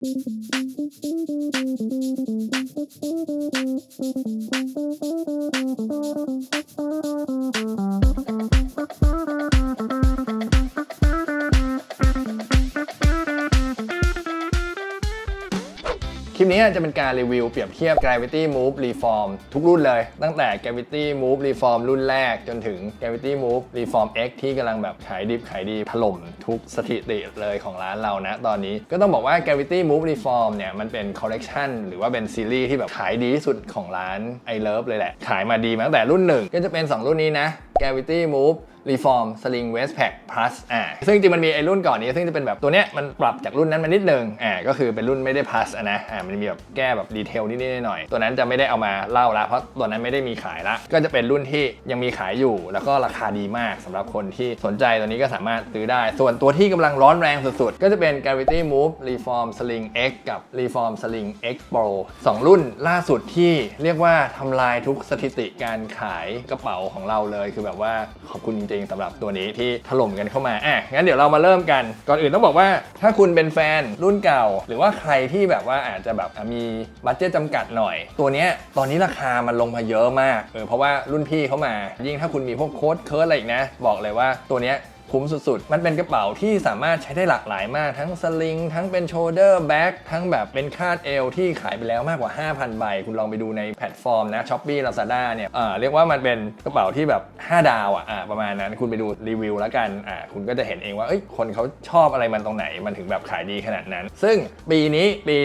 คลิปนี้จะเป็นการรีวิวเปรียบเทียบ Gravity Move Reform ทุกรุ่นเลย ตั้งแต่ Gravity Move Reform รุ่นแรกจนถึง Gravity Move Reform X ที่กำลังแบบขายดิบขายดีถล่ม ทุกสถิติเลยของร้านเรานะตอนนี้ก็ต้องบอกว่า Gravity Move Reform เนี่ยมันเป็นคอลเลกชันหรือว่าเป็นซีรีส์ที่แบบขายดีที่สุดของร้าน I Love เลยแหละ ขายมาดีมาตั้งแต่รุ่นหนึ่งก็จะเป็น 2 รุ่นนี้นะ Gravity Move Reform Sling Waist Pack Plus อ่าซึ่งจริงมันมีไอ้รุ่นก่อนนี้ ซึ่งจะเป็นแบบตัวเนี้ยมันปรับจากรุ่นนั้นมานิดนึงอ่าก็คือเป็นรุ่นไม่ได้ Plus นะอ่ามันมีแบบแก้แบบดีเทลนิดๆหน่อยๆตัวนั้นจะไม่ได้เอามาเล่าละเพราะตัวนั้นไม่ได้มีขายละ ก็จะเป็นรุ่นที่ยังมีขายอยู่ แล้วก็ราคาดีมากสำหรับคนที่สนใจตัวนี้ก็สามารถซื้อได้ ส่วนตัวที่กำลังร้อนแรงสุดๆ ก็จะเป็น Gravity Move Reform Sling X กับ Reform Sling X Pro สองรุ่นล่าสุดที่เรียกว่าทำลายทุกสถิติการขายกระเป๋าของเราเลยคือแบบว่าขอบคุณจริงงสำหรับตัวนี้ที่ถล่มกันเข้ามาอะงั้นเดี๋ยวเรามาเริ่มกัน ก่อนอื่นต้องบอกว่าถ้าคุณเป็นแฟนรุ่นเก่า หรือว่าใครที่แบบว่าอาจจะแบบมีบัตเจ็ตจำกัดหน่อย ตัวนี้ตอนนี้ราคามันลงมาเยอะมากเออเพราะว่ารุ่นพี่เขามา ยิ่งถ้าคุณมีพวกโค้ดเคิร์ดอะไรอีกนะ บอกเลยว่าตัวนี้ คุ้มสุดๆ มันเป็นกระเป๋าที่สามารถใช้ได้หลากหลายมาก ทั้งสลิง ทั้งเป็นโชเดอร์แบ็กทั้งแบบเป็นคาดเอวที่ขายไปแล้วมากกว่า 5,000 ใบ คุณลองไปดูในแพลตฟอร์มนะช้อปปี้ลาซาด้าเนี่ยเอ่อเรียกว่ามันเป็นกระเป๋าที่แบบ 5 ดาวอะอ่าประมาณนั้นคุณไปดูรีวิวแล้วกันอ่าคุณก็จะเห็นเองว่าเอ้ยคนเขาชอบอะไรมันตรงไหนมันถึงแบบขายดีขนาดนั้น ซึ่งปีนี้ปี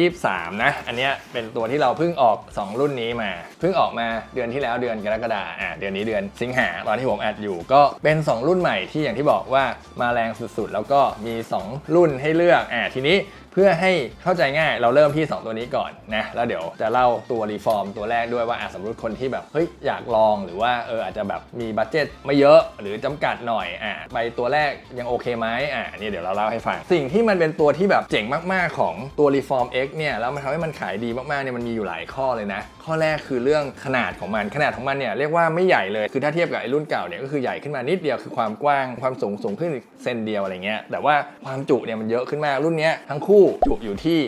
2023 นะอันเนี้ยเป็นตัวที่เราเพิ่งออก 2 รุ่นนี้มาเพิ่งออกมาเดือนที่แล้วเดือนกรกฎาอ่าเดือนนี้เดือนสิงหาตอนที่ผมอัดอยู่ก็เป็น 2 รุ่นใหม่ที่อย่างที่บอกว่ามาแรงสุดๆ แล้วก็มี 2 รุ่นให้เลือกอ่าทีนี้ เพื่อให้เข้าใจง่ายเราเริ่มที่ 2 ตัวนี้ก่อนนะแล้วเดี๋ยวจะเล่าตัวรีฟอร์มตัวแรกด้วยว่าอะสมมติคนที่แบบเฮ้ยอยากลองหรือว่าเอออาจจะแบบมีบัตเจ็ตไม่เยอะหรือจำกัดหน่อยอะไปตัวแรกยังโอเคไหมอะนี่เดี๋ยวเราเล่าให้ฟัง สิ่งที่มันเป็นตัวที่แบบเจ๋งมาก ๆ ของตัว Reform X เนี่ยแล้วมันทำให้มันขายดีมากๆเนี่ยมันมีอยู่หลายข้อเลยนะ ข้อแรกคือเรื่องขนาดของมันขนาดของมันเนี่ยเรียกว่าไม่ใหญ่เลยคือถ้าเทียบกับไอ้รุ่นเก่าเนี่ยก็คือใหญ่ขึ้นมานิดเดียวคือความกว้างความสูงสูงขึ้นเซนเดียวอะไรเงี้ยแต่ว่าความจุเนี่ยมันเยอะขึ้นมากรุ่นเนี้ยทั้งคู่จุอยู่ที่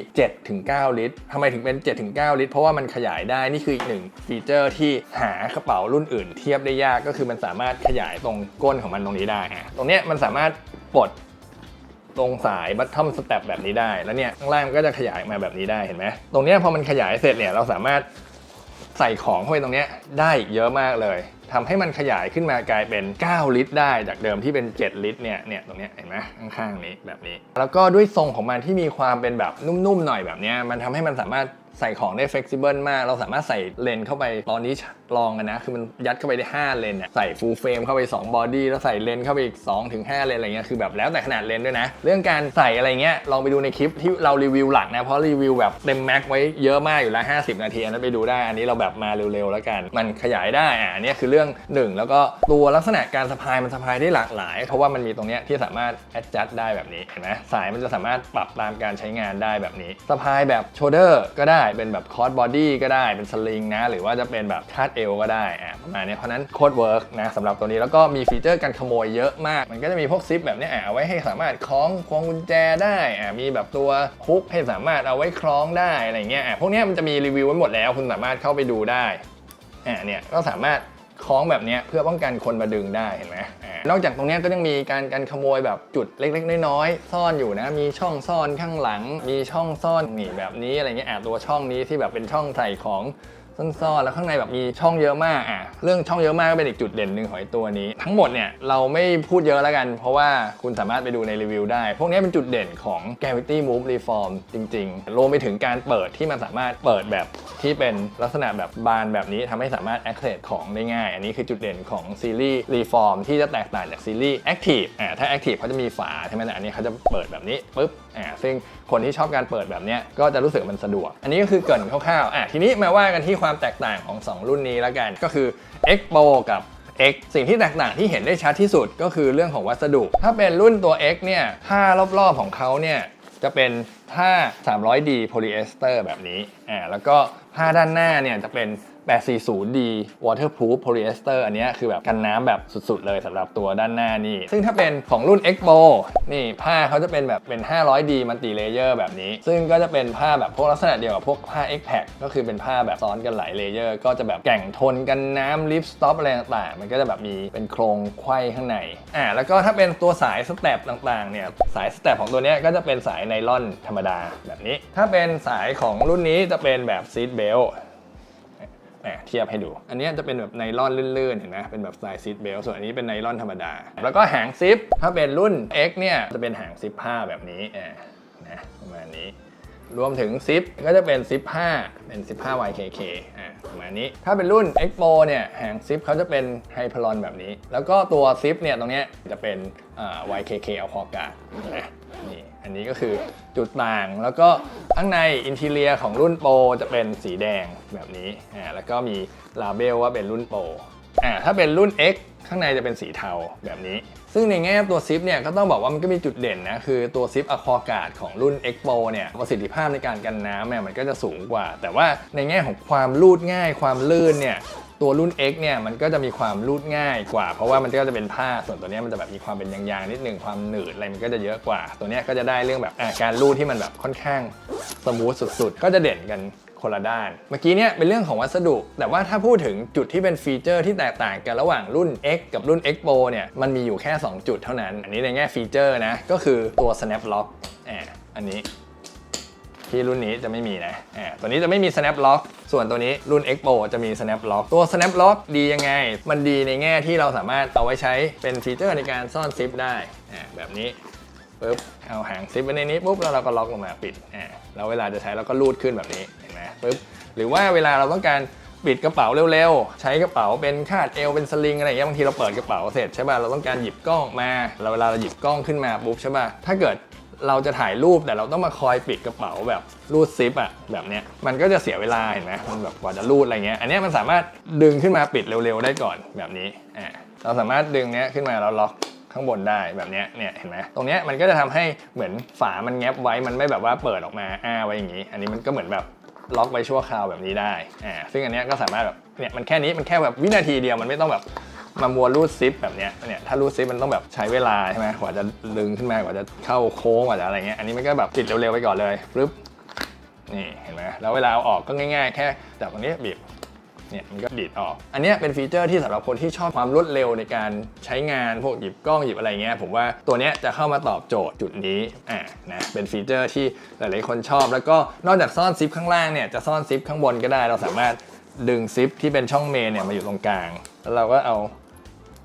7-9 ลิตรทำไมถึงเป็น 7-9 ลิตร เพราะว่ามันขยายได้นี่คืออีกหนึ่งฟีเจอร์ที่หากระเป๋ารุ่นอื่น เทียบได้ยากก็คือมันสามารถขยายตรงก้นของมันตรงนี้ได้อะตรงเนี้ยมันสามารถปลดตรงสายบัตทอมสเต็ปแบบนี้ได้ แล้วเนี่ยข้างล่างก็จะขยายมาแบบนี้ได้เห็นไหมตรงเนี้ยพอมันขยายเสร็จเนี่ยเราสามารถ ใส่ของเข้าไปตรงนี้ได้เยอะมากเลยทำให้มันขยายขึ้นมากลายเป็น 9 ลิตร ได้จากเดิมที่เป็น 7 ลิตรเนี่ยเนี่ยตรงนี้เห็นไหมข้างๆนี้แบบนี้ แล้วก็ด้วยทรงของมันที่มีความเป็นแบบนุ่มๆหน่อยแบบนี้มันทำให้มันสามารถใส่ของได้เฟกซิเบิลมาก เราสามารถใส่เลนเข้าไปตอนนี้ลองกันนะ คือมันยัดเข้าไปได้ 5 เลนเนี่ยใส่ full frame เข้าไป2 body แล้วใส่เลนเข้าไปอีก2ถึง5เลนอะไรเงี้ยคือแบบแล้วแต่ขนาดเลนด้วยนะ เรื่องการใส่อะไรเงี้ยลองไปดูในคลิปที่เรารีวิวหลักนะ เพราะรีวิวแบบเต็มแม็กไว้เยอะมากอยู่แล้ว 50 นาทีอันนั้นไปดูได้ อันนี้เราแบบมาเร็วๆแล้วกัน มันขยายได้อะอันนี้คือเรื่องหนึ่งแล้วก็ตัวลักษณะการสะพายมันสะพายได้หลากหลาย เพราะว่ามันมีตรงเนี้ยที่สามารถ adjust ได้แบบนี้เห็นไหมสายมันจะสามารถปรับตามการใช้งานได้แบบนี้สะพายแบบ shoulder ก็ได้เป็นแบบ cross body ก็ได้เป็นสลิงนะหรือว่าจะเป็นแบบคาดเอวก็ได้อะประมาณนี้เพราะนั้นโคตรเวิร์กนะสำหรับตัวนี้แล้วก็มีฟีเจอร์การขโมยเยอะมาก มันก็จะมีพวกซิปแบบนี้อะเอาไว้ให้สามารถคล้องพวงกุญแจได้อะมีแบบตัวฮุกให้สามารถเอาไว้คล้องได้อะไรเงี้ยอะพวกนี้มันจะมีรีวิวไว้หมดแล้ว คุณสามารถเข้าไปดูได้อะเนี่ยก็สามารถคล้องแบบนี้เพื่อป้องกันคนมาดึงได้เห็นไหมอ่านอกจากตรงนี้ก็ยังมีการการขโมยแบบจุดเล็กๆ น้อยๆซ่อนอยู่นะ มีช่องซ่อนข้างหลัง มีช่องซ่อนนี่แบบนี้อะไรเงี้ยอะตัวช่องนี้ที่แบบเป็นช่องใส่ของ ซ่อนๆ แล้วข้างในแบบมีช่องเยอะมากอะเรื่องช่องเยอะมากก็เป็นอีกจุดเด่นหนึ่งของไอ้ตัวนี้ ทั้งหมดเนี่ยเราไม่พูดเยอะแล้วกัน เพราะว่าคุณสามารถไปดูในรีวิวได้ พวกนี้เป็นจุดเด่นของ Gravity Move Reform จริงๆรวมไปถึงการเปิดที่มันสามารถเปิดแบบที่เป็นลักษณะแบบบานแบบนี้ทำให้สามารถ access ของได้ง่าย อันนี้คือจุดเด่นของซีรีส์ Reform ที่จะแตกต่างจากซีรีส์ Active อ่าถ้า Active เขาจะมีฝาใช่ไหมแต่อันนี้เขาจะเปิดแบบนี้ปุ๊บ อ่าซึ่งคนที่ชอบการเปิดแบบนี้ก็จะรู้สึกมันสะดวก อันนี้ก็คือเกินคร่าวๆอะทีนี้มาว่ากันที่ความแตกต่างของ 2 รุ่นนี้แล้วกันก็คือ X Pro กับ X สิ่งที่แตกต่างที่เห็นได้ชัดที่สุดก็คือเรื่องของวัสดุ ถ้าเป็นรุ่นตัว X เนี่ยผ้ารอบๆของเขาเนี่ยจะเป็นผ้า 300D โพลีเอสเตอร์แบบนี้อ่าแล้วก็ผ้าด้านหน้าเนี่ยจะเป็น 840D waterproof polyester อันนี้คือแบบกันน้ำแบบสุดๆเลยสำหรับตัวด้านหน้านี่ ซึ่งถ้าเป็นของรุ่น Expo นี่ผ้าเขาจะเป็นแบบเป็น 500D multi layer แบบนี้ ซึ่งก็จะเป็นผ้าแบบพวกลักษณะเดียวกับพวกผ้า X Pack ก็คือเป็นผ้าแบบซ้อนกันหลายเลเยอร์ ก็จะแบบแก่งทนกันน้ำลิฟสต็อปอะไรต่างๆ มันก็จะแบบมีเป็นโครงไขว้ข้างใน อ่า แล้วก็ถ้าเป็นตัวสายสเต็ปต่างๆ เนี่ย สายสเต็ปของตัวนี้ก็จะเป็นสายไนลอนธรรมดาแบบนี้ ถ้าเป็นสายของรุ่นนี้จะเป็นแบบซีดเบล เนี่ยเทียบให้ดู อันนี้จะเป็นแบบไนล่อนลื่นๆเห็นไหมเป็นแบบสายซิปเบลส่วนอันนี้เป็นไนล่อนธรรมดา แล้วก็หางซิปถ้าเป็นรุ่น X เนี่ยจะเป็นหางซิปผ้าแบบนี้อ่านะประมาณนี้รวมถึงซิปก็จะเป็นซิปผ้าเป็นซิปผ้า YKK อ่าประมาณนี้ ถ้าเป็นรุ่น Expo เนี่ยหางซิปเขาจะเป็นไฮพลอนแบบนี้ แล้วก็ตัวซิปเนี่ยตรงเนี้ยจะเป็นอ่า YKK เอาพอกานะนี่ อันนี้ก็คือจุดต่าง แล้วก็ข้างในอินทีเลียของรุ่นโปรจะเป็นสีแดงแบบนี้อ่าแล้วก็มีลาเบลว่าเป็นรุ่นโปรอ่าถ้าเป็นรุ่น X ข้างในจะเป็นสีเทาแบบนี้ ซึ่งในแง่ตัวซิปเนี่ยก็ต้องบอกว่ามันก็มีจุดเด่นนะ คือตัวซิปอะคอการ์ดของรุ่น X Pro เนี่ยประสิทธิภาพในการกันน้ำเนี่ยมันก็จะสูงกว่า แต่ว่าในแง่ของความรูดง่ายความลื่นเนี่ย ตัวรุ่น X เนี่ยมันก็จะมีความรูดง่ายกว่า เพราะว่ามันก็จะเป็นผ้าส่วนตัวเนี้ยมันจะแบบมีความเป็นยางๆนิดหนึ่งความหนืดอะไรมันก็จะเยอะกว่า ตัวเนี้ยก็จะได้เรื่องแบบการรูดที่มันแบบค่อนข้างสมูทสุดๆ ก็จะเด่นกันคนละด้าน เมื่อกี้เนี่ยเป็นเรื่องของวัสดุ แต่ว่าถ้าพูดถึงจุดที่เป็นฟีเจอร์ที่แตกต่างกันระหว่างรุ่น X กับรุ่น X Pro เนี่ยมันมีอยู่แค่ 2 จุดเท่านั้น อันนี้ในแง่ฟีเจอร์นะก็คือตัว snap lock อ่าอันนี้ ที่รุ่นนี้จะไม่มีนะอ่าตัวนี้จะไม่มี snap lock ส่วนตัวนี้รุ่น X Pro จะมี snap lock ตัว snap lock ดียังไง มันดีในแง่ที่เราสามารถเอาไว้ใช้เป็นฟีเจอร์ในการซ่อนซิปได้อ่าแบบนี้ปุ๊บเอาหางซิปไว้ในนี้ปุ๊บแล้วเราก็ล็อกลงมาปิดอ่าแล้วเวลาจะใช้เราก็ลูดขึ้นแบบนี้เห็นไหมปุ๊บหรือว่าเวลาเราต้องการปิดกระเป๋าเร็วๆ ใช้กระเป๋าเป็นคาดเอวเป็นสลิงอะไรอย่างเงี้ยบางทีเราเปิดกระเป๋าเสร็จใช่ป่ะเราต้องการหยิบกล้องมาเราเวลาเราหยิบกล้องขึ้นมาปุ๊บใช่ป่ะถ้าเกิด เราจะถ่ายรูปแต่เราต้องมาคอยปิดกระเป๋าแบบรูดซิปอะแบบเนี้ยมันก็จะเสียเวลาเห็นไหมมันแบบกว่าจะรูดอะไรเงี้ยอันนี้มันสามารถดึงขึ้นมาปิดเร็วๆได้ก่อนแบบนี้อ่าเราสามารถดึงเนี้ยขึ้นมาแล้วล็อกข้างบนได้แบบเนี้ยเนี่ยเห็นไหมตรงเนี้ยมันก็จะทำให้เหมือนฝามันแงบไว้มันไม่แบบว่าเปิดออกมาอ้าไว้อย่างนี้ อันนี้มันก็เหมือนแบบล็อกไว้ชั่วคราวแบบนี้ได้อ่าซึ่งอันเนี้ยก็สามารถแบบเนี่ยมันแค่นี้มันแค่แบบวินาทีเดียวมันไม่ต้องแบบ มามัวรูดซิปแบบเนี้ยเนี่ยถ้ารูดซิปมันต้องแบบใช้เวลาใช่ไหมกว่าจะดึงขึ้นมากว่าจะเข้าโค้งกว่าจะอะไรเงี้ยอันนี้มันก็แบบติดเร็วๆไปก่อนเลยปึ๊บนี่เห็นไหมแล้วเวลาเอาออกก็ง่ายๆ แค่จับตรงนี้บีบเนี่ยมันก็ดีดออก อันนี้เป็นฟีเจอร์ที่สำหรับคนที่ชอบความรวดเร็วในการใช้งานพวกหยิบกล้องหยิบอะไรเงี้ยผมว่าตัวเนี้ยจะเข้ามาตอบโจทย์จุดนี้อ่านะเป็นฟีเจอร์ที่หลายๆคนชอบ แล้วก็นอกจากซ่อนซิปข้างล่างเนี่ยจะซ่อนซิปข้างบนก็ได้เราสามารถดึงซิปที่เป็นช่องเมนเนี่ยมาอยู่ตรงกลาง แล้วเราก็เอา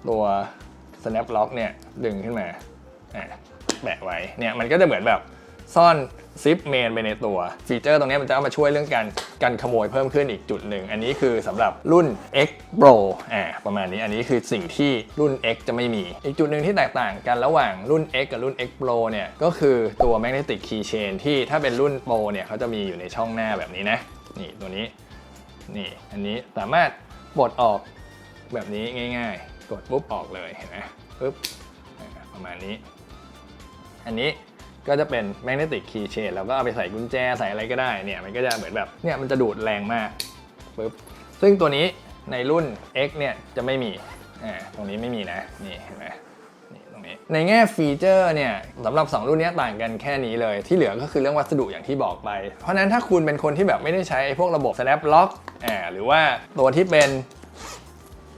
ตัว snap lock เนี่ยดึงขึ้นมาแปะไว้เนี่ยมันก็จะเหมือนแบบซ่อนซิปเมนไปในตัว ฟีเจอร์ตรงนี้มันจะเอามาช่วยเรื่องการการขโมยเพิ่มขึ้นอีกจุดหนึ่ง อันนี้คือสำหรับรุ่น X Pro อ่าประมาณนี้อันนี้คือสิ่งที่รุ่น X จะไม่มี อีกจุดหนึ่งที่แตกต่างกันระหว่างรุ่น X กับรุ่น X Pro เนี่ยก็คือตัว Magnetic Keychain ที่ถ้าเป็นรุ่น Pro เนี่ยเขาจะมีอยู่ในช่องหน้าแบบนี้นะ นี่ตัวนี้นี่อันนี้สามารถปลดออกแบบนี้ง่าย ๆ กดปุ๊บออกเลยเห็นไหมปุ๊บประมาณนี้ อันนี้ก็จะเป็น magnetic keychain แล้วก็เอาไปใส่กุญแจใส่อะไรก็ได้เนี่ยมันก็จะเหมือนแบบเนี่ยมันจะดูดแรงมากปึ๊บซึ่งตัวนี้ในรุ่น X เนี่ยจะไม่มีอ่าตรงนี้ไม่มีนะนี่เห็นไหมนี่ตรงนี้ในแง่ฟีเจอร์เนี่ยสำหรับ 2 รุ่นนี้ต่างกันแค่นี้เลย ที่เหลือก็คือเรื่องวัสดุอย่างที่บอกไป เพราะนั้นถ้าคุณเป็นคนที่แบบไม่ได้ใช้ไอ้พวกระบบ snap lock อ่าหรือว่าตัวที่เป็น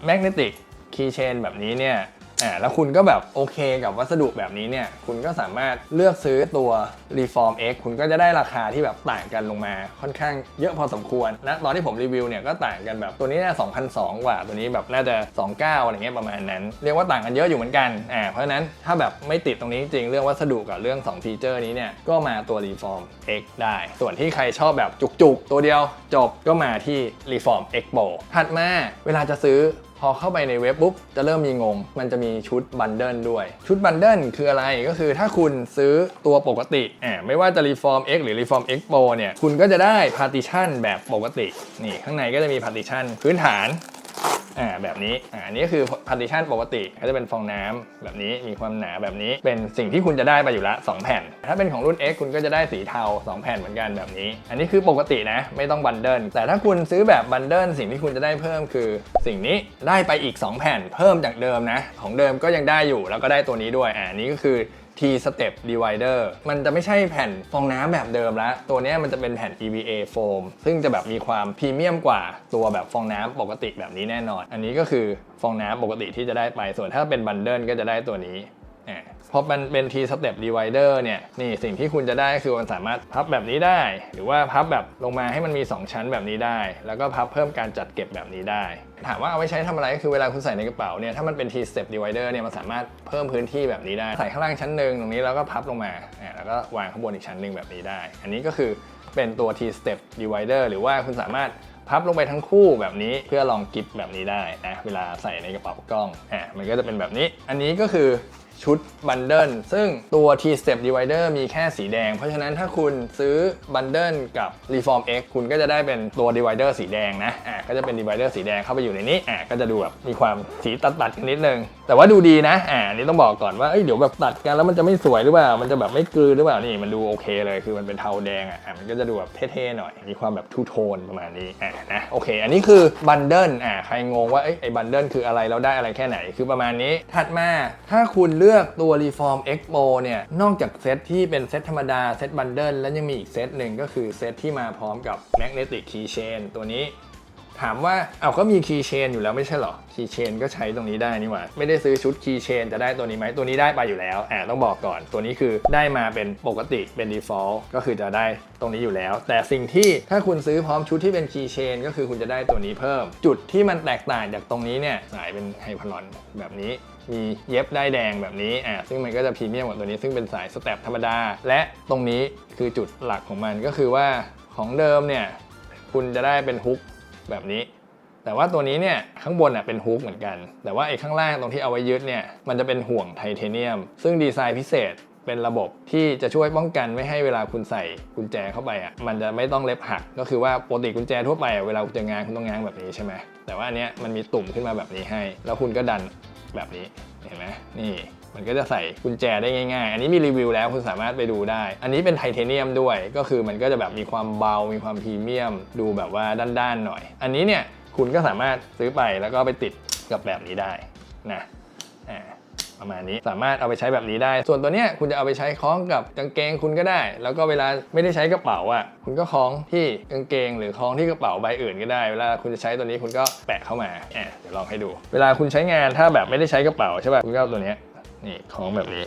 magnetic keychain แบบนี้เนี่ยอ่าแล้วคุณก็แบบโอเคกับวัสดุแบบนี้เนี่ย คุณก็สามารถเลือกซื้อตัว Reform X คุณก็จะได้ราคาที่แบบต่างกันลงมาค่อนข้างเยอะพอสมควรนะตอนที่ผมรีวิวเนี่ยก็ต่างกันแบบตัวนี้น่า2,002กว่า ตัวนี้แบบน่าจะ 29 อะไรเงี้ยประมาณนั้น เรียกว่าต่างกันเยอะอยู่เหมือนกันอ่าเพราะฉะนั้นถ้าแบบไม่ติดตรงนี้จริงเรื่องวัสดุกับเรื่อง2ฟีเจอร์นี้เนี่ยก็มาตัว Reform X ได้ ส่วนที่ใครชอบแบบจุกๆ ตัวเดียวจบก็มาที่ Reform X Pro ถัดมาเวลาจะซื้อ พอเข้าไปในเว็บปุ๊บจะเริ่มมีงง มันจะมีชุดบันเดิลด้วย ชุดบันเดิลคืออะไรก็คือถ้าคุณซื้อตัวปกติอ่าไม่ว่าจะ Reform X หรือ Reform X Pro เนี่ยคุณก็จะได้ partition แบบปกตินี่ข้างในก็จะมี partition พื้นฐาน อ่าแบบนี้อ่าอันนี้ก็คือ partition ปกติก็จะเป็นฟองน้ำแบบนี้มีความหนาแบบนี้เป็นสิ่งที่คุณจะได้ไปอยู่ละ2 แผ่น ถ้าเป็นของรุ่น X คุณก็จะได้สีเทา 2 แผ่นเหมือนกันแบบนี้ อันนี้คือปกตินะไม่ต้องบันเดิลแต่ถ้าคุณซื้อแบบบันเดิลสิ่งที่คุณจะได้เพิ่มคือ สิ่งนี้ได้ไปอีก 2 แผ่นเพิ่มจากเดิมนะ ของเดิมก็ยังได้อยู่แล้วก็ได้ตัวนี้ด้วยอ่าอันนี้ก็คือ T Step Divider มันจะไม่ใช่แผ่นฟองน้ำแบบเดิมแล้ว ตัวนี้มันจะเป็นแผ่น EVA foam ซึ่งจะแบบมีความพรีเมียมกว่าตัวแบบฟองน้ำปกติแบบนี้แน่นอน อันนี้ก็คือฟองน้ำปกติที่จะได้ไปส่วนถ้าเป็นบันเดิลก็จะได้ตัวนี้ พอมันเป็น T Step Divider เนี่ยนี่สิ่งที่คุณจะได้คือมันสามารถพับแบบนี้ได้ หรือว่าพับแบบลงมาให้มันมี 2 ชั้นแบบนี้ได้ แล้วก็พับเพิ่มการจัดเก็บแบบนี้ได้ ถามว่าเอาไว้ใช้ทำอะไรก็คือเวลาคุณใส่ในกระเป๋าเนี่ยถ้ามันเป็น T step divider เนี่ยมันสามารถเพิ่มพื้นที่แบบนี้ได้ ใส่ข้างล่างชั้นหนึ่งตรงนี้แล้วก็พับลงมาแล้วก็วางข้างบนอีกชั้นหนึ่งแบบนี้ได้ อันนี้ก็คือเป็นตัว T step divider หรือว่าคุณสามารถพับลงไปทั้งคู่แบบนี้เพื่อลองกิฟแบบนี้ได้นะเวลาใส่ในกระเป๋ากล้องอ่ามันก็จะเป็นแบบนี้ อันนี้ก็คือ ชุดบันเดิลซึ่งตัว T Step Divider มีแค่สีแดง เพราะฉะนั้นถ้าคุณซื้อบันเดิลกับ Reform X คุณก็จะได้เป็นตัว Divider สีแดงนะอะก็จะเป็น Divider สีแดงเข้าไปอยู่ในนี้อะก็จะดูแบบมีความสีตัดตัดๆกันนิดนึง แต่ว่าดูดีนะ อะอันนี้ต้องบอกก่อนว่าเอ้ยเดี๋ยวแบบตัดกันแล้วมันจะไม่สวยหรือเปล่า มันจะแบบไม่กลืนหรือเปล่า นี่มันดูโอเคเลย คือมันเป็นเทาแดงอะอะมันก็จะดูแบบเท่ๆหน่อย มีความแบบทูโทนประมาณนี้ อะนะ โอเค อันนี้คือบันเดิล อะใครงงว่าเอ้ยไอ้บันเดิลคืออะไรแล้วได้อะไรแค่ไหน คือประมาณนี้ ถัดมา ถ้าคุณเลือกตัว Reform Expo เนี่ย นอกจากเซตที่เป็นเซตธรรมดา เซตบันเดิล แล้วยังมีอีกเซตหนึ่งก็คือเซตที่มาพร้อมกับ Magnetic Keychain ตัวนี้ ถามว่าเอาก็มี Keychain อยู่แล้วไม่ใช่เหรอ Keychain ก็ใช้ตรงนี้ได้นี่หว่า ไม่ได้ซื้อชุด Keychain จะได้ตัวนี้ไหมตัวนี้ได้ไปอยู่แล้วอ่าต้องบอกก่อน ตัวนี้คือได้มาเป็นปกติเป็น default ก็คือจะได้ตรงนี้อยู่แล้ว แต่สิ่งที่ถ้าคุณซื้อพร้อมชุดที่เป็น Keychain ก็คือคุณจะได้ตัวนี้เพิ่ม จุดที่มันแตกต่างจากตรงนี้เนี่ยสายเป็นไฮพลอนแบบนี้มีเย็บได้แดงแบบนี้ อ่า ซึ่งมันก็จะพรีเมียมกว่าตัวนี้ ซึ่งเป็นสายสแตปธรรมดา และตรงนี้คือจุดหลักของมันก็คือว่าของเดิมเนี่ย คุณจะได้เป็นฮุก แบบนี้ แต่ว่าตัวนี้เนี่ยข้างบนอะเป็นฮุกเหมือนกัน แต่ว่าไอ้ข้างล่างตรงที่เอาไว้ยึดเนี่ยมันจะเป็นห่วงไทเทเนียม ซึ่งดีไซน์พิเศษเป็นระบบที่จะช่วยป้องกันไม่ให้เวลาคุณใส่กุญแจเข้าไปอะมันจะไม่ต้องเล็บหัก ก็คือว่าปกติกุญแจทั่วไปเวลาคุณจะง้างคุณต้องง้างแบบนี้ใช่ไหมแต่ว่าอันเนี้ยมันมีตุ่มขึ้นมาแบบนี้ให้ แล้วคุณก็ดันแบบนี้เห็นไหมนี่ มันก็จะใส่กุญแจได้ง่ายๆ อันนี้มีรีวิวแล้วคุณสามารถไปดูได้ อันนี้เป็นไทเทเนียมด้วย ก็คือมันก็จะแบบมีความเบา มีความพรีเมียม ดูแบบว่าด้านๆหน่อย อันนี้เนี่ยคุณก็สามารถซื้อไปแล้วก็ไปติดกับแบบนี้ได้นะอ่าประมาณนี้สามารถเอาไปใช้แบบนี้ได้ ส่วนตัวเนี้ยคุณจะเอาไปใช้คล้องกับกางเกงคุณก็ได้ แล้วก็เวลาไม่ได้ใช้กระเป๋าอะคุณก็คล้องที่กางเกง หรือคล้องที่กระเป๋าใบอื่นก็ได้ เวลาคุณจะใช้ตัวนี้คุณก็แปะเข้ามาอะเดี๋ยวลองให้ดู เวลาคุณใช้งานถ้าแบบไม่ได้ใช้กระเป๋าใช่ป่ะคุณก็เอาตัวเนี้ย นี่คล้องแบบนี้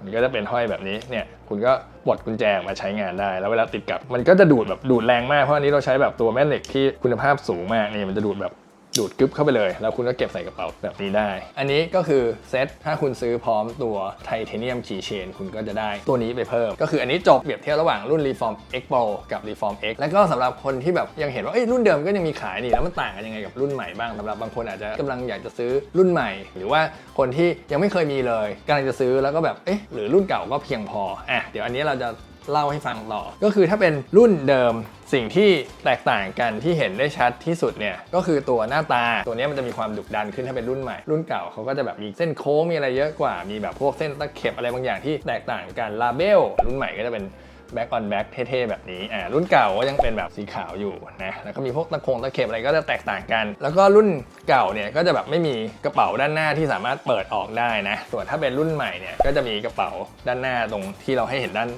มันก็จะเป็นห้อยแบบนี้เนี่ย คุณก็ปลดกุญแจมาใช้งานได้ แล้วเวลาติดกับ มันก็จะดูดแบบดูดแรงมากเพราะอันนี้เราใช้แบบตัวแม่เหล็กที่คุณภาพสูงมากนี่มันจะดูดแบบ ดูดกึ๊บเข้าไปเลย แล้วคุณก็เก็บใส่กระเป๋าแบบนี้ได้ อันนี้ก็คือเซตถ้าคุณซื้อพร้อมตัวไทเทเนียมคีย์เชนคุณก็จะได้ตัวนี้ไปเพิ่ม ก็คืออันนี้จบเปรียบเทียบระหว่างรุ่น Reform X Pro กับ Reform X แล้วก็สำหรับคนที่แบบยังเห็นว่าเอ้ยรุ่นเดิมก็ยังมีขายนี่แล้วมันต่างกันยังไงกับรุ่นใหม่บ้างสำหรับบางคนอาจจะกำลังอยากจะซื้อรุ่นใหม่ หรือว่าคนที่ยังไม่เคยมีเลยกำลังจะซื้อแล้วก็แบบเอ๊ะหรือรุ่นเก่าก็เพียงพออะเดี๋ยวอันนี้เราจะ เล่าให้ฟังต่อ ก็คือถ้าเป็นรุ่นเดิมสิ่งที่แตกต่างกันที่เห็นได้ชัดที่สุดเนี่ยก็คือตัวหน้าตาตัวนี้มันจะมีความดุดันขึ้นถ้าเป็นรุ่นใหม่ รุ่นเก่าเขาก็จะแบบมีเส้นโค้งมีอะไรเยอะกว่ามีแบบพวกเส้นตะเข็บอะไรบางอย่างที่แตกต่างกันลาเบลรุ่นใหม่ก็จะเป็นแบ็กออนแบ็กเท่ๆ แบบนี้ อ่า รุ่นเก่าก็ยังเป็นแบบสีขาวอยู่นะ แล้วก็มีพวกตะคงตะเข็บอะไรก็จะแตกต่างกัน แล้วก็รุ่นเก่าเนี่ยก็จะแบบไม่มีกระเป๋าด้านหน้าที่สามารถเปิดออกได้นะ ส่วนถ้าเป็นรุ่นใหม่เนี่ยก็จะมีกระเป๋าด้านหน้าตรงที่เราให้เห็นด้าน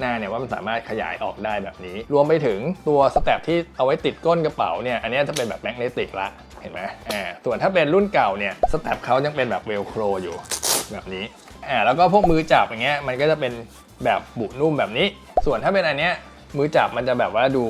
หน้าเนี่ยว่ามันสามารถขยายออกได้แบบนี้ รวมไปถึงตัวสแตปที่เอาไว้ติดก้นกระเป๋าเนี่ย อันนี้จะเป็นแบบแมกเนติกละเห็นไหมอ่าส่วนถ้าเป็นรุ่นเก่าเนี่ยสแตปเขายังเป็นแบบเวลโครอยู่แบบนี้อ่าแล้วก็พวกมือจับอย่างเงี้ยมันก็จะเป็นแบบบุนุ่มแบบนี้ ส่วนถ้าเป็นอันเนี้ยมือจับมันจะแบบว่าดู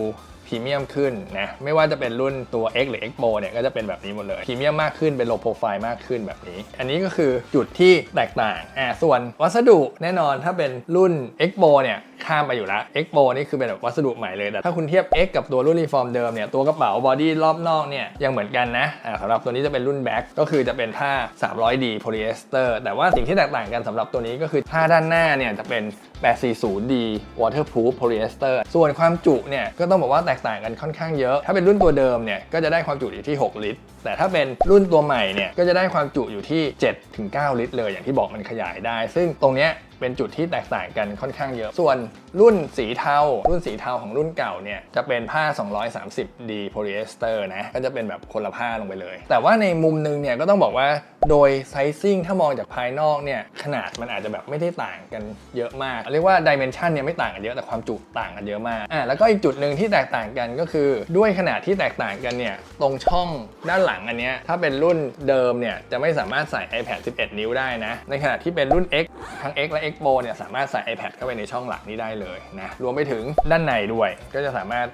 พรีเมียมขึ้นนะไม่ว่าจะเป็นรุ่นตัว X หรือ X Pro เนี่ยก็จะเป็นแบบนี้หมดเลยพรีเมียมมากขึ้นเป็นโลโปรไฟล์มากขึ้นแบบนี้ อันนี้ก็คือจุดที่แตกต่างอ่าส่วนวัสดุแน่นอนถ้าเป็นรุ่น X Pro เนี่ยข้ามไปอยู่แล้ว X Pro นี่คือเป็นแบบวัสดุใหม่เลยแต่ถ้าคุณเทียบ X กับตัวรุ่น Reform เดิมเนี่ยตัวกระเป๋าบอดี้รอบนอกเนี่ยยังเหมือนกันนะอ่าสำหรับตัวนี้จะเป็นรุ่น Back ก็คือจะเป็นผ้า 300D polyester แต่ว่าสิ่งที่แตกต่างกันสำหรับตัวนี้ก็คือผ้าด้านหน้าเนี่ยจะเป็น 840D waterproof polyester ส่วนความจุเนี่ยก็ต้องบอกว่าแตกต่างกันค่อนข้างเยอะ ถ้าเป็นรุ่นตัวเดิมเนี่ยก็จะได้ความจุอยู่ที่ 6 ลิตร แต่ถ้าเป็นรุ่นตัวใหม่เนี่ยก็จะได้ความจุอยู่ที่ 7-9 ลิตรเลยอย่างที่บอกมันขยายได้ ซึ่งตรงเนี้ย เป็นจุดที่แตกต่างกันค่อนข้างเยอะ ส่วนรุ่นสีเทา รุ่นสีเทาของรุ่นเก่าเนี่ยจะเป็นผ้า 230D polyester นะ ก็จะเป็นแบบคนละผ้าลงไปเลย แต่ว่าในมุมนึงเนี่ยก็ต้องบอกว่าโดยไซซิ่งถ้ามองจากภายนอกเนี่ยขนาดมันอาจจะแบบไม่ได้ต่างกันเยอะมาก เรียกว่าดิเมนชันเนี่ยไม่ต่างกันเยอะแต่ความจุต่างกันเยอะมากอะแล้วก็อีกจุดหนึ่งที่แตกต่างกันก็คือด้วยขนาดที่แตกต่างกันเนี่ยตรงช่องด้านหลังอันเนี้ยถ้าเป็นรุ่นเดิมเนี่ยจะไม่สามารถใส่ iPad 11 นิ้วได้นะในขณะที่เป็นรุ่น X ทั้ง X และ X Pro เนี่ยสามารถใส่ iPad เข้าไปในช่องหลังนี้ได้เลยนะรวมไปถึงด้านในด้วยก็จะสามารถ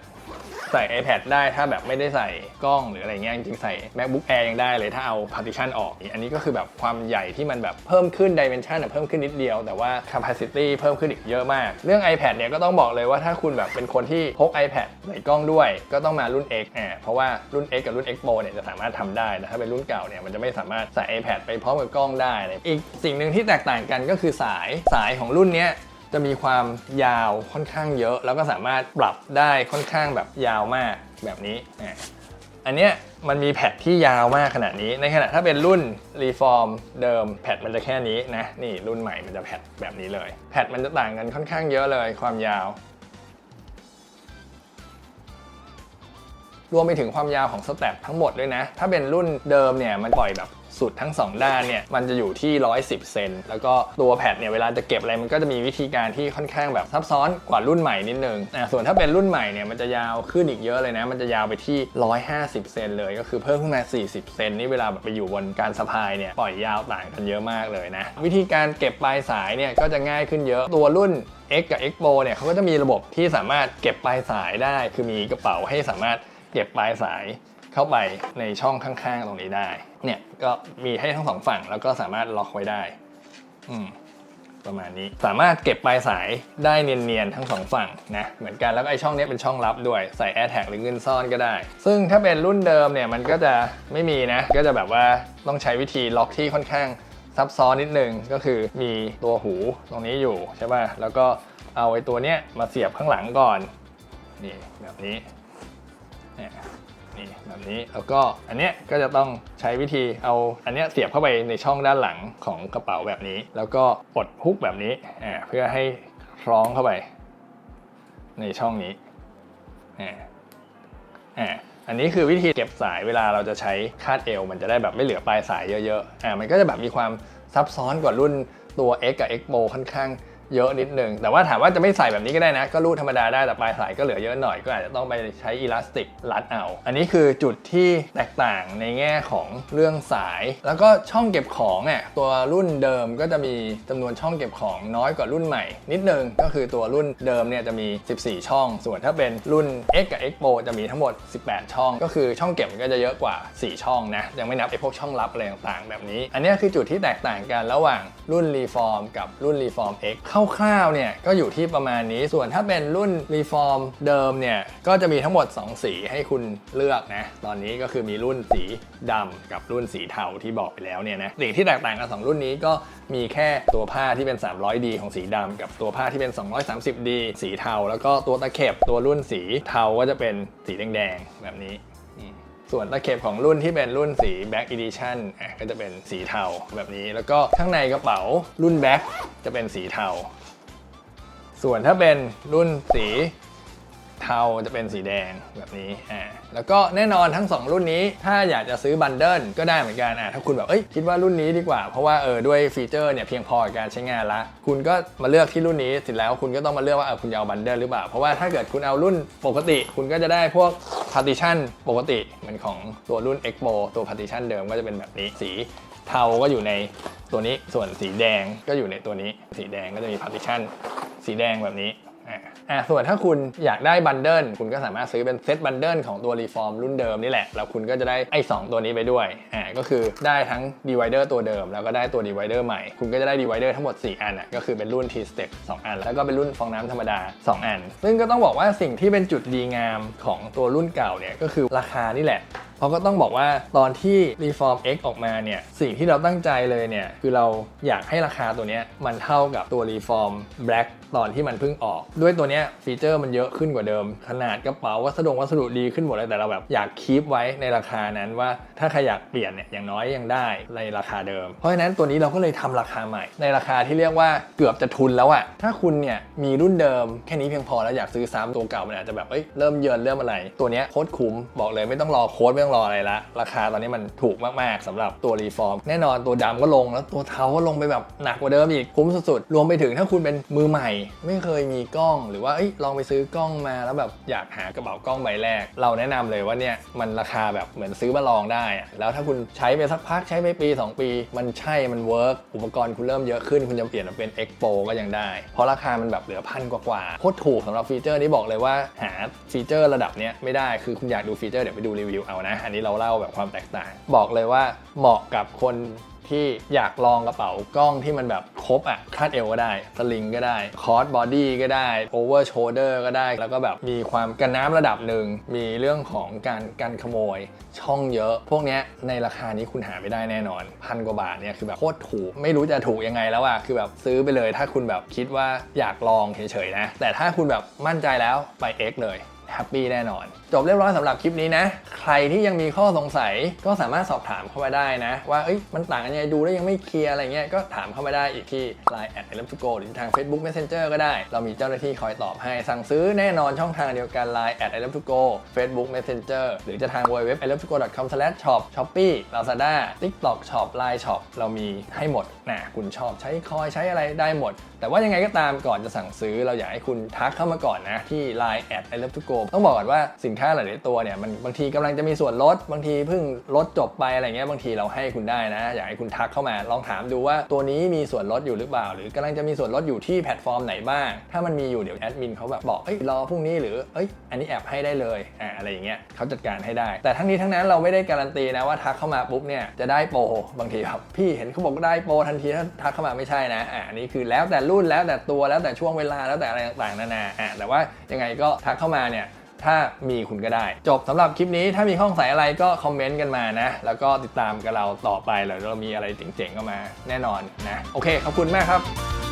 ใส่ iPad ได้ถ้าแบบไม่ได้ใส่กล้องหรืออะไรเงี้ยจริงๆใส่ MacBook Air ยังได้เลยถ้าเอา partition ออก อันนี้ก็คือแบบความใหญ่ที่มันแบบเพิ่มขึ้น dimension เพิ่มขึ้นนิดเดียว แต่ว่า capacity เพิ่มขึ้นอีกเยอะมาก เรื่อง iPad เนี่ยก็ต้องบอกเลยว่าถ้าคุณแบบเป็นคนที่พก iPad ใส่กล้องด้วย ก็ต้องมารุ่น X อ่าเพราะว่ารุ่น X กับรุ่น X Pro เนี่ยจะสามารถทำได้แต่ถ้าเป็นรุ่นเก่าเนี่ยมันจะไม่สามารถใส่ iPad ไปพร้อมกับกล้องได้เลยอีกสิ่งหนึ่งที่แตกต่างกันก็คือสายสายของรุ่นเนี้ย จะมีความยาวค่อนข้างเยอะ แล้วก็สามารถปรับได้ค่อนข้างแบบยาวมากแบบนี้อะอันเนี้ยมันมีแพดที่ยาวมากขนาดนี้ ในขณะถ้าเป็นรุ่นรีฟอร์มเดิมแพดมันจะแค่นี้นะ นี่รุ่นใหม่มันจะแพดแบบนี้เลย แพดมันจะต่างกันค่อนข้างเยอะเลยความยาว รวมไปถึงความยาวของสแตปทั้งหมดด้วยนะ ถ้าเป็นรุ่นเดิมเนี่ยมันปล่อยแบบ สุดทั้ง 2 ด้านเนี่ยมันจะอยู่ที่ 110 เซนแล้วก็ตัวแพดเนี่ยเวลาจะเก็บอะไรมันก็จะมีวิธีการที่ค่อนข้างแบบซับซ้อนกว่ารุ่นใหม่นิดนึงอะส่วนถ้าเป็นรุ่นใหม่เนี่ยมันจะยาวขึ้นอีกเยอะเลยนะ มันจะยาวไปที่ 150 เซนเลย ก็คือเพิ่มขึ้นมา 40 เซนนี่เวลาแบบไปอยู่บนการสะพายเนี่ยปล่อยยาวต่างกันเยอะมากเลยนะวิธีการเก็บปลายสายเนี่ยก็จะง่ายขึ้นเยอะตัวรุ่น X กับ X Pro เนี่ยเขาก็จะมีระบบที่สามารถเก็บปลายสายได้ คือมีกระเป๋าให้สามารถเก็บปลายสาย เข้าไปในช่องข้างๆตรงนี้ได้ เนี่ยก็มีให้ทั้งสองฝั่งแล้วก็สามารถล็อกไว้ได้ อืมประมาณนี้สามารถเก็บปลายสายได้เนียนๆทั้งสองฝั่งนะเหมือนกันแล้วไอช่องนี้เป็นช่องลับด้วยใส่ Air Tag หรือเงินซ่อนก็ได้ ซึ่งถ้าเป็นรุ่นเดิมเนี่ยมันก็จะไม่มีนะ ก็จะแบบว่าต้องใช้วิธีล็อกที่ค่อนข้างซับซ้อนนิดนึงก็คือมีตัวหูตรงนี้อยู่ใช่ป่ะแล้วก็เอาไอ้ตัวเนี้ยมาเสียบข้างหลังก่อนนี่แบบนี้เนี่ย นี่แบบนี้แล้วก็อันเนี้ยก็จะต้องใช้วิธีเอาอันเนี้ยเสียบเข้าไปในช่องด้านหลังของกระเป๋าแบบนี้ แล้วก็ปลดฮุกแบบนี้อ่าเพื่อให้คล้องเข้าไป ในช่องนี้อ่าอ่าอันนี้คือวิธีเก็บสายเวลาเราจะใช้คาดเอว มันจะได้แบบไม่เหลือปลายสายเยอะๆอ่ามันก็จะแบบมีความซับซ้อนกว่ารุ่นตัว X กับ X Pro ค่อนข้าง เยอะนิดนึง แต่ว่าถามว่าจะไม่ใส่แบบนี้ก็ได้นะ ก็รูดธรรมดาได้แต่ปลายสายก็เหลือเยอะหน่อยก็อาจจะต้องไปใช้อีลาสติกรัดเอา อันนี้คือจุดที่แตกต่างในแง่ของเรื่องสาย แล้วก็ช่องเก็บของเนี่ยตัวรุ่นเดิมก็จะมีจำนวนช่องเก็บของน้อยกว่ารุ่นใหม่ นิดนึงก็คือตัวรุ่นเดิมเนี่ยจะมี 14 ช่อง ส่วนถ้าเป็นรุ่น X กับ X Pro จะมีทั้งหมด 18 ช่อง ก็คือช่องเก็บก็จะเยอะกว่า 4 ช่องนะยังไม่นับไอ้พวกช่องลับอะไรต่างๆแบบนี้ อันนี้คือจุดที่แตกต่างกันระหว่างรุ่น Reform กับรุ่น Reform X คร่าวๆเนี่ยก็อยู่ที่ประมาณนี้ส่วนถ้าเป็นรุ่น Reform เดิมเนี่ยก็จะมีทั้งหมด 2 สีให้คุณเลือกนะตอนนี้ก็คือมีรุ่นสีดำกับรุ่นสีเทาที่บอกไปแล้วเนี่ยนะสิ่งที่แตกต่างกันสองรุ่นนี้ก็มีแค่ตัวผ้าที่เป็น 300D ของสีดำกับตัวผ้าที่เป็น 230D สีเทา แล้วก็ตัวตะเข็บตัวรุ่นสีเทาก็จะเป็นสีแดงๆแบบนี้ ส่วนตะเข็บของรุ่นที่เป็นรุ่นสี Black Edition อะก็จะเป็นสีเทาแบบนี้ แล้วก็ข้างในกระเป๋ารุ่น Black จะเป็นสีเทา ส่วนถ้าเป็นรุ่นสีเทาจะเป็นสีแดงแบบนี้อ่า แล้วก็แน่นอนทั้ง 2 รุ่นนี้ ถ้าอยากจะซื้อบันเดิลก็ได้เหมือนกันอ่าถ้าคุณแบบเอ้ยคิดว่ารุ่นนี้ดีกว่า เพราะว่าเออด้วยฟีเจอร์เนี่ยเพียงพอกับการใช้งานละ คุณก็มาเลือกที่รุ่นนี้เสร็จแล้วคุณก็ต้องมาเลือกว่าเออคุณจะเอาบันเดิลหรือเปล่า เพราะว่าถ้าเกิดคุณเอารุ่นปกติ คุณก็จะได้พวก partition ปกติเหมือนของตัวรุ่น X Pro ตัว partition เดิมก็จะเป็นแบบนี้สีเทาก็อยู่ในตัวนี้ส่วนสีแดงก็อยู่ในตัวนี้ สีแดงก็จะมี partition สีแดงแบบนี้ อ่าอะส่วนถ้าคุณอยากได้บันเดิลคุณก็สามารถซื้อเป็นเซตบันเดิลของตัวรีฟอร์มรุ่นเดิมนี่แหละ แล้วคุณก็จะได้ไอ้2ตัวนี้ไปด้วยอ่าก็คือได้ทั้งดีไวเดอร์ตัวเดิม แล้วก็ได้ตัวดีไวเดอร์ใหม่ คุณก็จะได้ดีไวเดอร์ทั้งหมด 4 อันอะก็คือเป็นรุ่น T Step 2 อัน แล้วก็เป็นรุ่นฟองน้ำธรรมดา 2 อัน ซึ่งก็ต้องบอกว่าสิ่งที่เป็นจุดดีงามของตัวรุ่นเก่าเนี่ยก็คือราคานี่แหละเพราะก็ต้องบอกว่าตอนที่ Reform X ออกมาเนี่ยสิ่งที่เราตั้งใจเลยเนี่ยคือเราอยากให้ราคาตัวเนี้ยมันเท่ากับตัว Reform Black ตอนที่มันเพิ่งออก ด้วยตัวเนี้ยฟีเจอร์มันเยอะขึ้นกว่าเดิม ขนาดกระเป๋าวัสดุวัสดุดีขึ้นหมดเลยแต่เราแบบอยากคีปไว้ในราคานั้นว่าถ้าใครอยากเปลี่ยนเนี่ยอย่างน้อยยังได้ในราคาเดิม เพราะฉะนั้นตัวนี้เราก็เลยทำราคาใหม่ ในราคาที่เรียกว่าเกือบจะทุนแล้วอะถ้าคุณเนี่ยมีรุ่นเดิมแค่นี้เพียงพอแล้วอยากซื้อซ้ำตัวเก่ามันอาจจะแบบเอ้ยเริ่มเยินเริ่มอะไร ตัวนี้โคตรคุ้มบอกเลยไม่ต้องรอโค้ดไม่ต้องรออะไรละ ราคาตอนนี้มันถูกมากๆสำหรับตัวรีฟอร์ม แน่นอนตัวดำก็ลงแล้วตัวเทาก็ลงไปแบบหนักกว่าเดิมอีกคุ้มสุดๆ รวมไปถึงถ้าคุณเป็นมือใหม่ ไม่เคยมีกล้อง หรือว่าอลองไปซื้อกล้องมาแล้วแบบอยากหากระเป๋ากล้องใบแรก เราแนะนำเลยว่าเนี่ยมันราคาแบบเหมือนซื้อมาลองได้ แล้วถ้าคุณใช้ไปสักพักใช้ไปปี 2 ปี มันใช่มันเวิร์กอุปกรณ์คุณเริ่มเยอะขึ้นคุณจะเปลี่ยนมาเป็น X Pro ก็ยังได้ เพราะราคามันแบบเหลือพันกว่าๆโคตรถูกสำหรับฟีเจอร์นี้บอกเลยว่าหาฟีเจอร์ระดับเนี้ยไม่ได้คือคุณอยากดูฟีเจอร์เดี๋ยวไปดูรีวิวเอานะอันนี้เราเล่าแบบความแตกต่าง บอกเลยว่าเหมาะกับคนที่อยากลองกระเป๋ากล้องที่มันแบบครบอะคาดเอวก็ได้ สลิงก็ได้ คอร์สบอดี้ก็ได้โอเวอร์โชเดอร์ก็ได้ แล้วก็แบบมีความกันน้ำระดับหนึ่ง มีเรื่องของการกันขโมย ช่องเยอะ พวกนี้ในราคานี้คุณหาไม่ได้แน่นอน พันกว่าบาทเนี่ยคือแบบโคตรถูก ไม่รู้จะถูกยังไงแล้วอะคือแบบซื้อไปเลย ถ้าคุณแบบคิดว่าอยากลองเฉยๆนะ แต่ถ้าคุณแบบมั่นใจแล้วไป X เลย แฮปปี้แน่นอน จบเรียบร้อยสำหรับคลิปนี้นะ ใครที่ยังมีข้อสงสัยก็สามารถสอบถามเข้ามาได้นะ ว่าเอ้ยมันต่างกันยังไงดูแล้วยังไม่เคลียร์อะไรเงี้ยก็ถามเข้ามาได้อีกที่ Line แอด l m to go หรือทาง Facebook Messenger ก็ได้ เรามีเจ้าหน้าที่คอยตอบให้สั่งซื้อแน่นอนช่องทางเดียวกัน Line แอด l m to go Facebook Messenger หรือจะทาง www l m to go com shop shopee lazada tiktok shop line shop เรามีให้หมดนะคุณชอบใช้คอยใช้อะไรได้หมด แต่ว่ายังไงก็ตามก่อนจะสั่งซื้อเราอยากให้คุณทักเข้ามาก่อนนะที่ Line แอด I love to go ต้องบอกก่อนว่าสินค้าหลายๆตัวเนี่ยมันบางทีกำลังจะมีส่วนลด บางทีเพิ่งลดจบไปอะไรเงี้ยบางทีเราให้คุณได้นะ อยากให้คุณทักเข้ามาลองถามดูว่าตัวนี้มีส่วนลดอยู่หรือเปล่า หรือกำลังจะมีส่วนลดอยู่ที่แพลตฟอร์มไหนบ้าง ถ้ามันมีอยู่เดี๋ยวแอดมินเขาแบบบอกเอ้ยรอพรุ่งนี้หรือเอ้ยอันนี้แอปให้ได้เลยอ่าอะไรอย่างเงี้ยเขาจัดการให้ได้ แต่ทั้งนี้ทั้งนั้นเราไม่ได้การันตีนะว่าทักเข้ามาปุ๊บเนี่ยจะได้โปรบางทีแบบพี่เห็นเขาบอกได้โปรทันทีถ้าทักเข้ามาไม่ใช่นะอ่านนี้คือแล้วแต่รุ่นแล้วแต่ตัวแล้วแต่ช่วงเวลาแล้วแต่อะไรต่างๆนานาอ่าแต่ว่ายังไงก็ทักเข้ามาเนี่ย ถ้ามีคุณก็ได้ จบสำหรับคลิปนี้ถ้ามีข้องใสอะไรก็คอมเมนต์กันมานะ แล้วก็ติดตามกับเราต่อไปเดี๋ยเรามีอะไรเจ๋งๆก็มาแน่นอนนะ โอเค ขอบคุณมากครับ